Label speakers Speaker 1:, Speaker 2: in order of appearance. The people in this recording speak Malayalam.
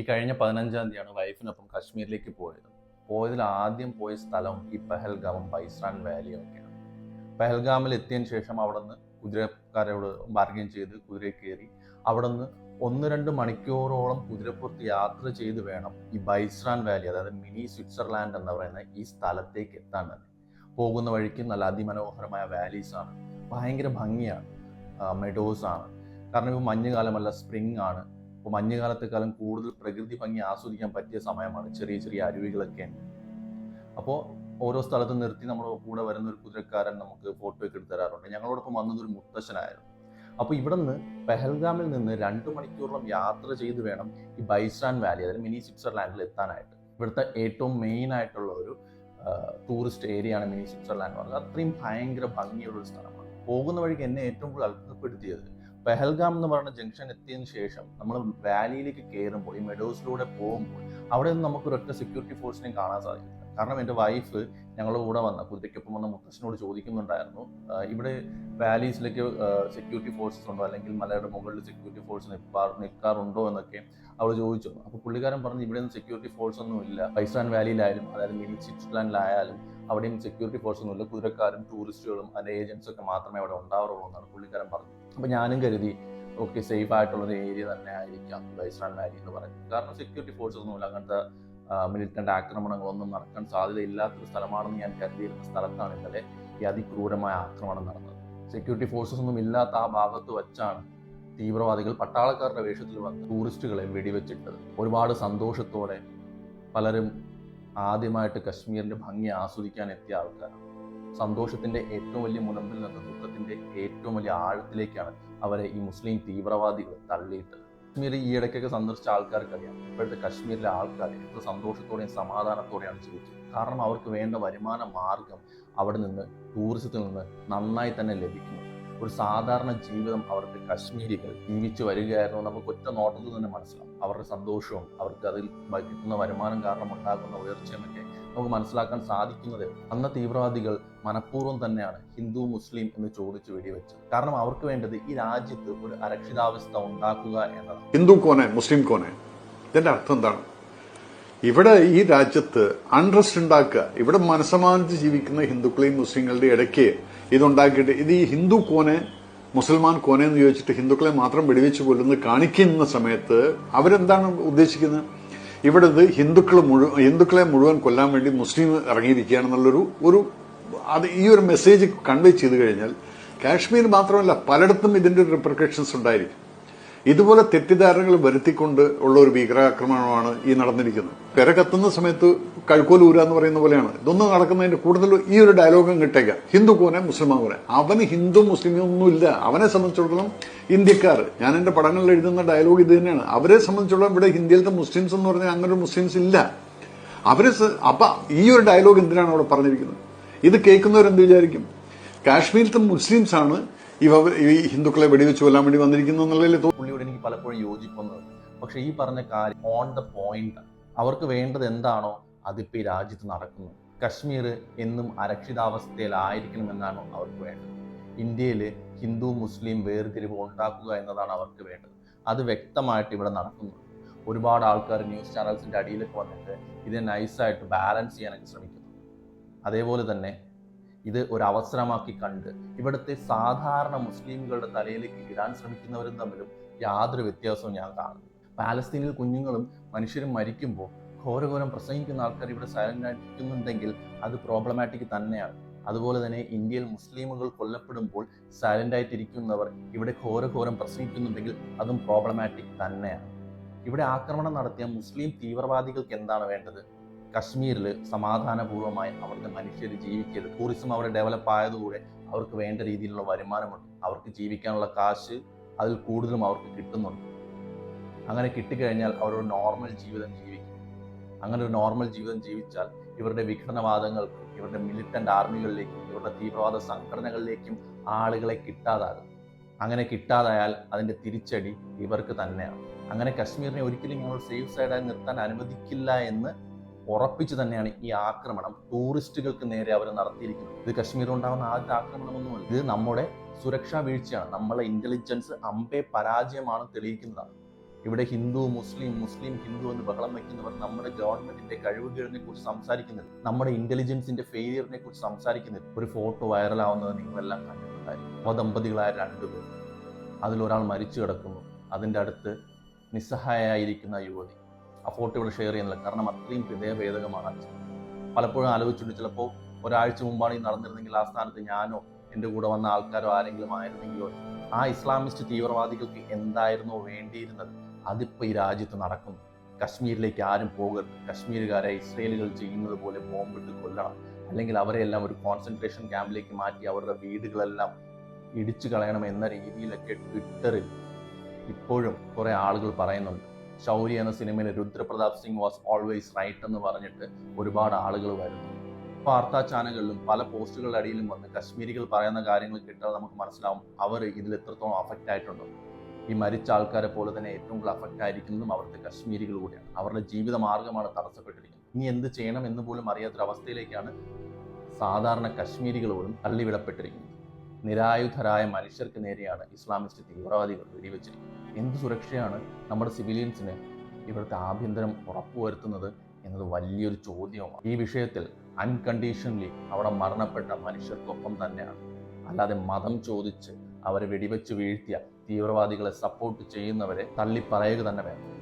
Speaker 1: ഈ കഴിഞ്ഞ പതിനഞ്ചാം തീയതിയാണ് വൈഫിനൊപ്പം കാശ്മീരിലേക്ക് പോയത്. പോയതിൽ ആദ്യം പോയ സ്ഥലം ഈ പെഹൽഗാമും ബൈസ്രാൻ വാലിയും ഒക്കെയാണ്. പെഹൽഗാമിൽ എത്തിയതിന് ശേഷം അവിടെ നിന്ന് കുതിരക്കാരോട് ബാർഗൈൻ ചെയ്ത് കുതിരയിൽ കയറി അവിടെ നിന്ന് ഒന്ന് രണ്ട് മണിക്കൂറോളം കുതിരപ്പുറത്ത് യാത്ര ചെയ്ത് വേണം ഈ ബൈസ്രാൻ വാലി അതായത് മിനി സ്വിറ്റ്സർലാൻഡ് എന്ന് പറയുന്ന ഈ സ്ഥലത്തേക്ക് എത്താൻ തന്നെ പോകുന്ന വഴിക്ക് നല്ല അതിമനോഹരമായ വാലീസ് ആണ്. ഭയങ്കര ഭംഗിയാണ്. മെഡോസ് ആണ്. കാരണം ഇപ്പോൾ മഞ്ഞുകാലമല്ല സ്പ്രിംഗ് ആണ്. അപ്പോൾ മഞ്ഞുകാലത്തെക്കാളും കൂടുതൽ പ്രകൃതി ഭംഗി ആസ്വദിക്കാൻ പറ്റിയ സമയമാണ് ചെറിയ ചെറിയ അരുവികളൊക്കെ. അപ്പോൾ ഓരോ സ്ഥലത്തും നിർത്തി നമ്മൾ കൂടെ വരുന്ന ഒരു കുതിരക്കാരൻ നമുക്ക് ഫോട്ടോ ഒക്കെ എടുത്ത് തരാറുണ്ട്. ഞങ്ങളോടൊപ്പം വന്നത് ഒരു മുത്തശ്ശനായിരുന്നു. അപ്പോൾ ഇവിടെ നിന്ന് പെഹൽഗാമിൽ നിന്ന് രണ്ട് മണിക്കൂറോളം യാത്ര ചെയ്ത് വേണം ഈ ബൈസ്രാൻ വാലി അതായത് മിനി സ്വിറ്റ്സർലാൻഡിൽ എത്താനായിട്ട്. ഇവിടുത്തെ ഏറ്റവും മെയിൻ ആയിട്ടുള്ള ഒരു ടൂറിസ്റ്റ് ഏരിയ ആണ് മിനി സ്വിറ്റ്സർലാൻഡ് എന്ന് പറയുന്നത് അത്രയും ഭയങ്കര ഭംഗിയുള്ള ഒരു സ്ഥലമാണ്. പോകുന്ന വഴിക്ക് എന്നെ ഏറ്റവും കൂടുതൽ അത്ഭുതപ്പെടുത്തിയത് പെഹൽഗാം എന്ന് പറയുന്ന ജംഗ്ഷൻ എത്തിയതിനു ശേഷം നമ്മൾ വാലിയിലേക്ക് കയറുമ്പോൾ ഈ മെഡോസിലൂടെ പോകുമ്പോൾ അവിടെ നിന്ന് നമുക്ക് ഒരൊറ്റ സെക്യൂരിറ്റി ഫോഴ്സിനെയും കാണാൻ സാധിക്കില്ല. കാരണം എന്റെ വൈഫ് ഞങ്ങളുടെ കൂടെ വന്ന കുതിരയ്ക്കൊപ്പം വന്ന മുത്തശ്ശനോട് ചോദിക്കുന്നുണ്ടായിരുന്നു ഇവിടെ വാലീസിലേക്ക് സെക്യൂരിറ്റി ഫോഴ്സസ് ഉണ്ടോ? അല്ലെങ്കിൽ മലയുടെ മുകളിൽ സെക്യൂരിറ്റി ഫോഴ്സ് നിൽക്കാർ നിൽക്കാറുണ്ടോ എന്നൊക്കെ അവൾ ചോദിച്ചു. അപ്പോൾ പുള്ളിക്കാരൻ പറഞ്ഞു ഇവിടെ നിന്ന് സെക്യൂരിറ്റി ഫോഴ്സ് ഒന്നും ഇല്ല. പൈസാൻ വാലിയിലായാലും അതായത് മിനി സ്വിറ്റ്സർലാൻഡിലായാലും അവിടെയും സെക്യൂരിറ്റി ഫോഴ്സ് ഒന്നുമില്ല. കുതിരക്കാരും ടൂറിസ്റ്റുകളും അതിന്റെ ഏജൻസ് ഒക്കെ മാത്രമേ അവിടെ ഉണ്ടാവാറുള്ളൂ എന്നാണ് പുള്ളിക്കാരൻ പറഞ്ഞത്. അപ്പോൾ ഞാനും കരുതി ഓക്കെ സേഫ് ആയിട്ടുള്ള ഒരു ഏരിയ തന്നെ ആയിരിക്കാം വാലി എന്ന് പറയുന്നത്. കാരണം സെക്യൂരിറ്റി ഫോഴ്സസ് ഒന്നുമില്ല അങ്ങനത്തെ മിലിറ്റന്റ് ആക്രമണങ്ങളൊന്നും നടക്കാൻ സാധ്യതയില്ലാത്തൊരു സ്ഥലമാണെന്ന് ഞാൻ കരുതിയിരുന്ന സ്ഥലത്താണ് ഇന്നലെ ഈ അതിക്രൂരമായ ആക്രമണം നടന്നത്. സെക്യൂരിറ്റി ഫോഴ്സസ് ഒന്നും ഇല്ലാത്ത ആ ഭാഗത്ത് വച്ചാണ് തീവ്രവാദികൾ പട്ടാളക്കാരുടെ വേഷത്തിൽ വന്ന് ടൂറിസ്റ്റുകളെ വെടിവെച്ചിട്ടത്. ഒരുപാട് സന്തോഷത്തോടെ പലരും ആദ്യമായിട്ട് കശ്മീരിന്റെ ഭംഗി ആസ്വദിക്കാൻ എത്തിയ ആൾക്കാരാണ് സന്തോഷത്തിന്റെ ഏറ്റവും വലിയ മുനമ്പിൽ നിന്ന് ദുഃഖത്തിന്റെ ഏറ്റവും വലിയ ആഴത്തിലേക്കാണ് അവരെ ഈ മുസ്ലിം തീവ്രവാദികൾ തള്ളിയിട്ടത്. കശ്മീർ ഈ ഇടയ്ക്കൊക്കെ സന്ദർശിച്ച ആൾക്കാർക്കറിയാം. ഇപ്പോഴത്തെ കശ്മീരിലെ ആൾക്കാർ എത്ര സന്തോഷത്തോടെയും സമാധാനത്തോടെയാണ് ജീവിച്ചത്. കാരണം അവർക്ക് വേണ്ട വരുമാന മാർഗം അവിടെ നിന്ന് ടൂറിസത്തിൽ നിന്ന് നന്നായി തന്നെ ലഭിക്കുന്നു. ഒരു സാധാരണ ജീവിതം അവർക്ക് കശ്മീരികൾ ജീവിച്ചു വരികയായിരുന്നു നമുക്ക് ഒറ്റ നോട്ടത്തിൽ തന്നെ മനസ്സിലാവും. അവരുടെ സന്തോഷവും അവർക്ക് അതിൽ കിട്ടുന്ന വരുമാനം കാരണം ഉണ്ടാകുന്ന ഉയർച്ചയും ഒക്കെ നമുക്ക് മനസ്സിലാക്കാൻ സാധിക്കുന്നത് അന്ന് തീവ്രവാദികൾ മനഃപൂർവം തന്നെയാണ് ഹിന്ദു മുസ്ലിം എന്ന് ചോദിച്ചു വെടിവെച്ചത്. കാരണം അവർക്ക് വേണ്ടത് ഈ രാജ്യത്ത് ഒരു അരക്ഷിതാവസ്ഥ ഉണ്ടാക്കുക എന്നതാണ്.
Speaker 2: ഹിന്ദു കോനെ മുസ്ലിം കോനെ ഇതിന്റെ അർത്ഥം എന്താണ്? ഇവിടെ ഈ രാജ്യത്ത് അൺട്രസ്റ്റ് ഉണ്ടാക്കുക ഇവിടെ മനസ്സമാനിച്ച് ജീവിക്കുന്ന ഹിന്ദുക്കളെയും മുസ്ലിങ്ങളുടെയും ഇടയ്ക്ക് ഇതുണ്ടാക്കിയിട്ട് ഇത് ഈ ഹിന്ദു കോനെ മുസൽമാൻ കോനെ എന്ന് ചോദിച്ചിട്ട് ഹിന്ദുക്കളെ മാത്രം വെടിവെച്ച് കൊല്ലുന്ന കാണിക്കുന്ന സമയത്ത് അവരെന്താണ് ഉദ്ദേശിക്കുന്നത്? ഇവിടെ ഇത് ഹിന്ദുക്കൾ മുഴുവൻ ഹിന്ദുക്കളെ മുഴുവൻ കൊല്ലാൻ വേണ്ടി മുസ്ലിം ഇറങ്ങിയിരിക്കുകയാണെന്നുള്ളൊരു ഒരു അത് ഈ ഒരു മെസ്സേജ് കൺവേ ചെയ്തു കഴിഞ്ഞാൽ കാശ്മീർ മാത്രമല്ല പലയിടത്തും ഇതിന്റെ റിപ്രിക്കഷൻസ് ഉണ്ടായിരിക്കും. ഇതുപോലെ തെറ്റിദ്ധാരണകൾ വരുത്തിക്കൊണ്ട് ഉള്ള ഒരു ഭീകരാക്രമണമാണ് ഈ നടന്നിരിക്കുന്നത്. പെര കത്തുന്ന സമയത്ത് കഴുക്കോലൂര എന്ന് പറയുന്ന പോലെയാണ്. ഇതൊന്നും നടക്കുന്നതിന്റെ കൂടുതൽ ഈ ഒരു ഡയലോഗും കിട്ടേക്ക ഹിന്ദു കോനെ മുസ്ലിം കോനെ. അവന് ഹിന്ദു മുസ്ലിം ഒന്നുമില്ല. അവനെ സംബന്ധിച്ചിടത്തോളം ഇന്ത്യക്കാർ ഞാൻ എന്റെ പടങ്ങളിൽ എഴുതുന്ന ഡയലോഗ് ഇത് തന്നെയാണ്. അവരെ സംബന്ധിച്ചിടത്തോളം ഇവിടെ ഇന്ത്യയിലത്തെ മുസ്ലിംസ് എന്ന് പറഞ്ഞാൽ അങ്ങനെ ഒരു മുസ്ലിംസ് ഇല്ല. അവർ അപ്പൊ ഈ ഒരു ഡയലോഗ് എന്തിനാണ് അവിടെ പറഞ്ഞിരിക്കുന്നത്? ഇത് കേൾക്കുന്നവരെന്ത് വിചാരിക്കും? കാശ്മീരിലത്തെ മുസ്ലിംസ് ആണ് ഇവ ഈ ഹിന്ദുക്കളെ വെടിവെച്ച് കൊല്ലാൻ വേണ്ടി വന്നിരിക്കുന്നു എന്നുള്ളതിൽ
Speaker 1: പുള്ളിയോട് എനിക്ക് പലപ്പോഴും യോജിക്കുന്നത് പക്ഷേ ഈ പറഞ്ഞ കാര്യം ഓൺ ദ പോയിന്റ് അവർക്ക് വേണ്ടത് എന്താണോ അതിപ്പോൾ ഈ രാജ്യത്ത് നടക്കുന്നു. കശ്മീർ എന്നും അരക്ഷിതാവസ്ഥയിലായിരിക്കണമെന്നാണ് അവർക്ക് വേണ്ടത്. ഇന്ത്യയിൽ ഹിന്ദു മുസ്ലിം വേർതിരിവ് ഉണ്ടാക്കുക എന്നതാണ് അവർക്ക് വേണ്ടത്. അത് വ്യക്തമായിട്ട് ഇവിടെ നടക്കുന്നുണ്ട് ഒരുപാട് ആൾക്കാർ ന്യൂസ് ചാനൽസിന്റെ അടിയിലൊക്കെ വന്നിട്ട് ഇതിനെ നൈസായിട്ട് ബാലൻസ് ചെയ്യാനൊക്കെ ശ്രമിക്കുന്നു. അതേപോലെ തന്നെ ഇത് ഒരു അവസരമാക്കി കണ്ട് ഇവിടുത്തെ സാധാരണ മുസ്ലിമുകളുടെ തലയിലേക്ക് ഇടാൻ ശ്രമിക്കുന്നവരും തമ്മിലും യാതൊരു വ്യത്യാസവും ഞാൻ കാണുന്നു. പാലസ്തീനിൽ കുഞ്ഞുങ്ങളും മനുഷ്യരും മരിക്കുമ്പോൾ ഘോരഘോരം പ്രസംഗിക്കുന്ന ആൾക്കാർ ഇവിടെ സൈലന്റ് ആയിരിക്കുന്നുണ്ടെങ്കിൽ അത് പ്രോബ്ലമാറ്റിക് തന്നെയാണ്. അതുപോലെ തന്നെ ഇന്ത്യയിൽ മുസ്ലിമുകൾ കൊല്ലപ്പെടുമ്പോൾ സൈലന്റ് ആയിട്ടിരിക്കുന്നവർ ഇവിടെ ഘോരഘോരം പ്രസംഗിക്കുന്നുണ്ടെങ്കിൽ അതും പ്രോബ്ലമാറ്റിക് തന്നെയാണ്. ഇവിടെ ആക്രമണം നടത്തിയ മുസ്ലിം തീവ്രവാദികൾക്ക് എന്താണ് വേണ്ടത്? കശ്മീരിൽ സമാധാനപൂർവമായി അവിടുത്തെ മനുഷ്യർ ജീവിക്കരുത്. ടൂറിസം അവിടെ ഡെവലപ്പ് ആയതുകൂടെ അവർക്ക് വേണ്ട രീതിയിലുള്ള വരുമാനമുണ്ട്. അവർക്ക് ജീവിക്കാനുള്ള കാശ് അതിൽ കൂടുതലും അവർക്ക് കിട്ടുന്നുണ്ട്. അങ്ങനെ കിട്ടിക്കഴിഞ്ഞാൽ അവരൊരു നോർമൽ ജീവിതം ജീവിക്കും. അങ്ങനെ ഒരു നോർമൽ ജീവിതം ജീവിച്ചാൽ ഇവരുടെ വിഘടനവാദങ്ങൾക്കും ഇവരുടെ മിലിറ്റന്റ് ആർമികളിലേക്കും ഇവരുടെ തീവ്രവാദ സംഘടനകളിലേക്കും ആളുകളെ കിട്ടാതാകും. അങ്ങനെ കിട്ടാതായാൽ അതിന്റെ തിരിച്ചടി ഇവർക്ക് തന്നെയാണ്. അങ്ങനെ കശ്മീരിനെ ഒരിക്കലും ഞങ്ങൾ സേഫ് സൈഡായി നിർത്താൻ അനുവദിക്കില്ല എന്ന് ഉറപ്പിച്ചു തന്നെയാണ് ഈ ആക്രമണം ടൂറിസ്റ്റുകൾക്ക് നേരെ അവർ നടത്തിയിരിക്കുന്നത്. ഇത് കശ്മീരിൽ ഉണ്ടാകുന്ന ആദ്യത്തെ ആക്രമണമൊന്നുമല്ല. ഇത് നമ്മുടെ സുരക്ഷാ വീഴ്ചയാണ്. നമ്മളെ ഇന്റലിജൻസ് അമ്പെ പരാജയമാണ് തെളിയിക്കുന്നതാണ്. ഇവിടെ ഹിന്ദു മുസ്ലിം മുസ്ലിം ഹിന്ദു എന്ന് ബഹളം വയ്ക്കുന്നവർ നമ്മുടെ ഗവൺമെന്റിന്റെ കഴിവുകളിനെ കുറിച്ച് സംസാരിക്കുന്നില്ല. നമ്മുടെ ഇന്റലിജൻസിന്റെ ഫെയിലിയറിനെ കുറിച്ച് സംസാരിക്കുന്നില്ല. ഒരു ഫോട്ടോ വൈറലാവുന്നത് നിങ്ങളെല്ലാം കണ്ടിട്ടുണ്ടായിരിക്കും. നവദമ്പതികളായ രണ്ടുപേർ. അതിലൊരാൾ മരിച്ചു കിടക്കുന്നു. അതിന്റെ അടുത്ത് നിസ്സഹായായിരിക്കുന്ന യുവതി. ഇവിടെ ഷെയർ ചെയ്യുന്നില്ല. കാരണം അത്രയും ഹൃദയഭേദകമാണ് അച്ഛൻ പലപ്പോഴും ആലോചിച്ചിട്ടുണ്ട്. ചിലപ്പോൾ ഒരാഴ്ച മുമ്പാണ് ഈ നടന്നിരുന്നെങ്കിൽ ആ സ്ഥാനത്ത് ഞാനോ എന്റെ കൂടെ വന്ന ആൾക്കാരോ ആരെങ്കിലും ആയിരുന്നെങ്കിലോ ആ ഇസ്ലാമിസ്റ്റ് തീവ്രവാദികൾക്ക് എന്തായിരുന്നോ വേണ്ടിയിരുന്നത്? അതിപ്പോൾ ഈ രാജ്യത്ത് നടക്കുന്നു. കശ്മീരിലേക്ക് ആരും പോകരുത്. കശ്മീരുകാരെ ഇസ്രയേലുകൾ ചെയ്യുന്നത് പോലെ ബോംബിട്ട് കൊല്ലണം. അല്ലെങ്കിൽ അവരെല്ലാം ഒരു കോൺസെൻട്രേഷൻ ക്യാമ്പിലേക്ക് മാറ്റി അവരുടെ വീടുകളെല്ലാം ഇടിച്ചു കളയണം എന്ന രീതിയിലൊക്കെ ട്വിറ്ററിൽ ഇപ്പോഴും കുറേ ആളുകൾ പറയുന്നുണ്ട്. ശൗരി എന്ന സിനിമയിൽ Rudrapratap Singh was always right എന്ന് പറഞ്ഞിട്ട് ഒരുപാട് ആളുകൾ വരുന്നു. വാർത്താ ചാനലുകളിലും പല പോസ്റ്റുകളുടെ അടിയിലും വന്ന് കശ്മീരികൾ പറയുന്ന കാര്യങ്ങൾ കേട്ടാൽ നമുക്ക് മനസ്സിലാവും അവർ ഇതിൽ എത്രത്തോളം അഫക്റ്റ് ആയിട്ടുണ്ടോ. ഈ മരിച്ച ആൾക്കാരെ പോലെ തന്നെ ഏറ്റവും കൂടുതൽ അഫക്റ്റ് ആയിരിക്കുന്നതും അവർക്ക് കശ്മീരികൾ കൂടിയാണ് അവരുടെ ജീവിത മാർഗമാണ് തടസ്സപ്പെട്ടിരിക്കുന്നത്. ഇനി എന്ത് ചെയ്യണം എന്ന് പോലും അറിയാത്തൊരവസ്ഥയിലേക്കാണ് സാധാരണ കശ്മീരികൾ പോലും തള്ളിവിടപ്പെട്ടിരിക്കുന്നത്. നിരായുധരായ മനുഷ്യർക്ക് നേരെയാണ് ഇസ്ലാമിസ്റ്റ് തീവ്രവാദികൾ വെടിവെച്ചിരിക്കുന്നത്. എന്ത് സുരക്ഷയാണ് നമ്മുടെ സിവിലിയൻസിന് ഇവിടുത്തെ ആഭ്യന്തരം ഉറപ്പുവരുത്തുന്നത് എന്നത് വലിയൊരു ചോദ്യമാണ് ഈ വിഷയത്തിൽ അൺകണ്ടീഷണലി അവിടെ മരണപ്പെട്ട മനുഷ്യർക്കൊപ്പം തന്നെയാണ്. അല്ലാതെ മതം ചോദിച്ച് അവരെ വെടിവെച്ച് വീഴ്ത്തിയ തീവ്രവാദികളെ സപ്പോർട്ട് ചെയ്യുന്നവരെ തള്ളിപ്പറയുക തന്നെ വേണം.